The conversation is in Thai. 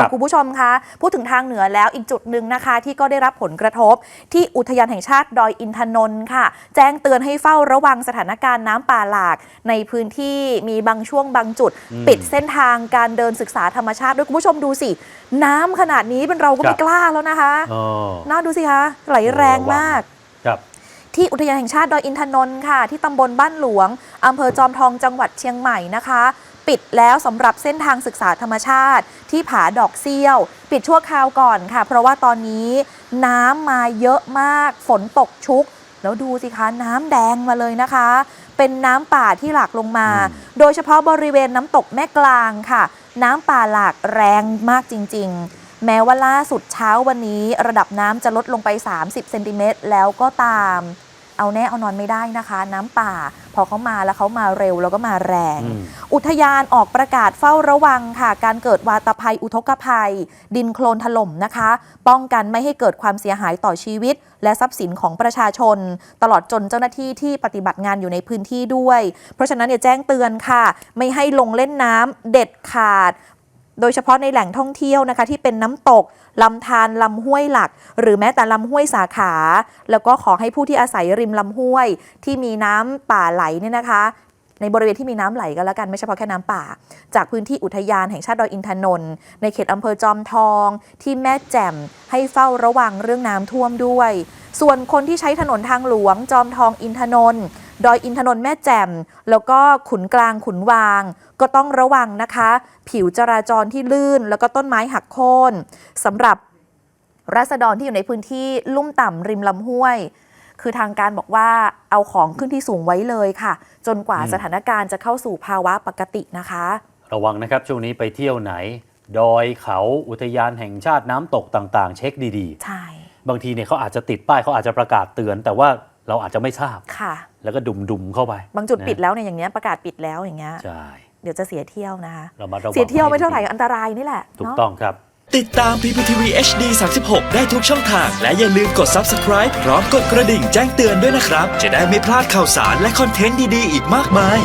ค่ะคุณผู้ชมคะพูดถึงทางเหนือแล้วอีกจุดหนึ่งนะคะ ที่ก็ได้รับผลกระทบ ที่อุทยานแห่งชาติดอยอินทนนท์ค่ะ แจ้งเตือนให้เฝ้าระวังสถานการณ์น้ำป่าหลาก ในพื้นที่มีบางช่วงบางจุดอืมปิดเส้นทางการเดินศึกษาธรรมชาติด้วยคุณผู้ชมดูสิ น้ำขนาดนี้เป็นเราก็ครัไม่บกล้าแล้วนะคะอ๋อน่าดูสิคะไหลแรงมากครับที่อุทยานแห่งชาติดอยอินทนนท์ค่ะ ที่ตำบลบ้านหลวงอำเภอจอมทองจังหวัดเชียงใหม่นะคะ ปิดแล้วสำหรับเส้นทางศึกษาธรรมชาติ ที่ผาดอกเซี่ยว ปิดชั่วคราวก่อนค่ะ เพราะว่าตอนนี้น้ำมาเยอะมาก ฝนตกชุก แล้วดูสิคะน้ำแดงมาเลยนะคะ เป็นน้ำป่าที่หลากลงมาอืมโดยเฉพาะบริเวณน้ำตกแม่กลางค่ะ น้ำป่าหลากแรงมากจริง ๆแม้ว่าล่าสุดเช้าวันนี้ ระดับน้ำจะลดลงไป 30 เซนติเมตรแล้วก็ตาม เอาแน่เอานอนไม่ได้นะคะ น้ำป่า พอเขามาแล้วเขามาเร็วแล้วก็มาแรง อืม อุทยานออกประกาศเฝ้าระวังค่ะ การเกิดวาตภัยอุทกภัย ดินโคลนถล่มนะคะ ป้องกันไม่ให้เกิดความเสียหายต่อชีวิต และทรัพย์สินของประชาชน ตลอดจนเจ้าหน้าที่ที่ปฏิบัติงานอยู่ในพื้นที่ด้วย เพราะฉะนั้นเนี่ยแจ้งเตือนค่ะ ไม่ให้ลงเล่นน้ำเด็ดขาด โดยเฉพาะในแหล่งท่องเที่ยวนะคะที่เป็นน้ำตกลำธารลำห้วยหลัก หรือแม้แต่ลำห้วยสาขา แล้วก็ขอให้ผู้ที่อาศัยริมลำห้วย ที่มีน้ำป่าไหลเนี่ยนะคะในบริเวณที่มีน้ำไหลก็แล้วกันไม่เฉพาะแค่น้ำป่า จากพื้นที่อุทยานแห่งชาติดอยอินทนนท์ในเขตอำเภอจอมทอง ที่แม่แจ่มให้เฝ้าระวังเรื่องน้ำท่วมด้วย ส่วนคนที่ใช้ถนนทางหลวงจอมทองอินทนนท์ ดอยอินทนนท์แม่แจ่ม แล้วก็ขุนกลางขุนวาง ก็ต้องระวังนะคะ ผิวจราจรที่ลื่น แล้วก็ต้นไม้หักโค่นสำหรับรัษฎรที่อยู่ในพื้นที่ลุ่มต่ำริมลำห้วย คือทางการบอกว่าเอาของขึ้นที่สูงไว้เลยค่ะ จนกว่าอืมสถานการณ์จะเข้าสู่ภาวะปกตินะคะ ระวังนะครับช่วงนี้ไปเที่ยวไหน ดอยเขาอุทยานแห่งชาติน้ำตกต่างๆ เช็คดีใช่ๆบางทีเนี่ยเขาอาจจะติดป้ายเขาอาจจะประกาศเตือน แต่ว่า เราอาจจะไม่ทราบ ค่ะ แล้วก็ดุมๆเข้าไป บางจุดนะปิดแล้วเนี่ยอย่างเงี้ยประกาศปิดแล้วอย่างเงี้ยใช่เดี๋ยวจะเสียเที่ยวนะคะเรามาระวังเสียเที่ยวไม่เท่าไหร่ให้ดีอันตรายนี่แหละถูกเนาะต้องครับ ติดตาม PPTV HD 36 ได้ทุกช่องทาง และอย่าลืมกด Subscribe พร้อมกดกระดิ่งแจ้งเตือนด้วยนะครับ จะได้ไม่พลาดข่าวสารและคอนเทนต์ดี ๆ อีกมากมาย